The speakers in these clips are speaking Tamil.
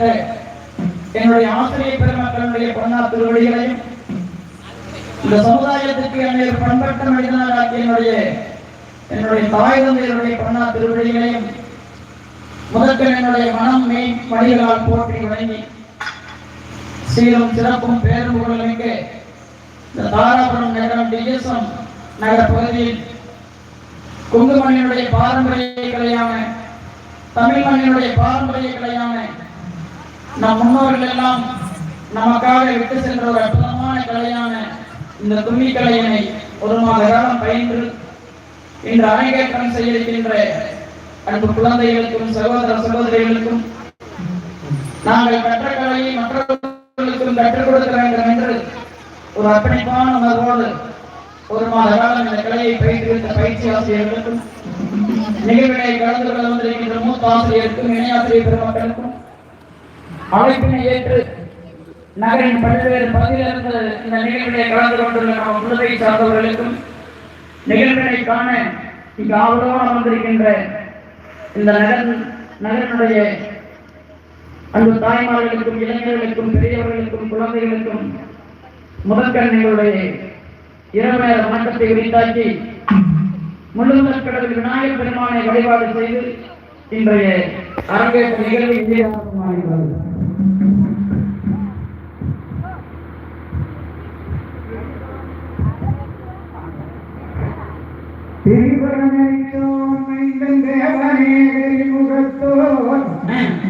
வைத்த என்னுடைய ஆசிரியர் பெருமக்களுடைய பொன்னா திருவடிகளையும் இந்த சமுதாயத்துக்கு என்னுடைய பண்பட்ட மனிதனாக என்னுடைய என்னுடைய தாய் தந்தையருடைய பொன்னா திருவடிகளையும் முதற்கன் என்னுடைய மனம் மெய் மணிகளால் போற்றி வணங்கி சீரும் சிறப்பும் பேரும் புகழுமிக்க இந்த தாராபுரம் நகரம் டிஎஸ்எம் நகர பகுதியில் குங்குமணியினுடைய பாரம்பரிய கலையான தமிழ் மண்ணினுடைய பாரம்பரிய கலையான நம் முன்னோர்கள் எல்லாம் நமக்காக விட்டு சென்ற ஒரு அற்புதமான கலையான இந்த தும்மி கலையினை ஒரு மாத காலம் பயின்று இன்று அரங்கேற்றம் செய்ய இருக்கின்ற அன்பு குழந்தைகளுக்கும் சகோதர சகோதரிகளுக்கும் நாங்கள் கற்ற கலையை மற்றவர்களுக்கும் கற்றுக் கொடுக்க வேண்டும் என்று ஒரு அர்ப்பணிப்பான உணர்வோடு ஒரு மாத காலம் இந்த கலையை பயிற்றுவித்த பயிற்சி ஆசிரியர்களுக்கும் நிகழ்வினை கலந்து கொள்ள வந்திருக்கின்ற மூத்த ஆசிரியருக்கும் இணையாசிரியர் பெருமக்களுக்கும் அழைப்பினை ஏற்று நகரின் பல்வேறு பகுதியிலிருந்து இந்த நிகழ்வினை கலந்து கொண்டுள்ள நம்ம உள்ளதை சார்ந்தவர்களுக்கும் நிகழ்வினை காண இங்கு ஆவலோடு அமர்ந்திருக்கின்ற இந்த நகர் நகரினுடைய அந்த தாய்மார்களுக்கும் இளைஞர்களுக்கும் பெரியவர்களுக்கும் குழந்தைகளுக்கும் முதற்கண்ணிகளுடைய இரவு நேர வணக்கத்தை உரித்தாக்கி முழுவதற் கடவுள் விநாயகர் பெருமானை வழிபாடு செய்து இன்றைய அரங்கேற்ற நிகழ்வை இந்தியாவுமாகிறது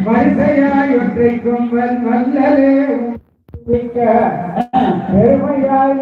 வரிசையாய் ஒற்றை கொம்பன் வல்லலே பெருமையாய்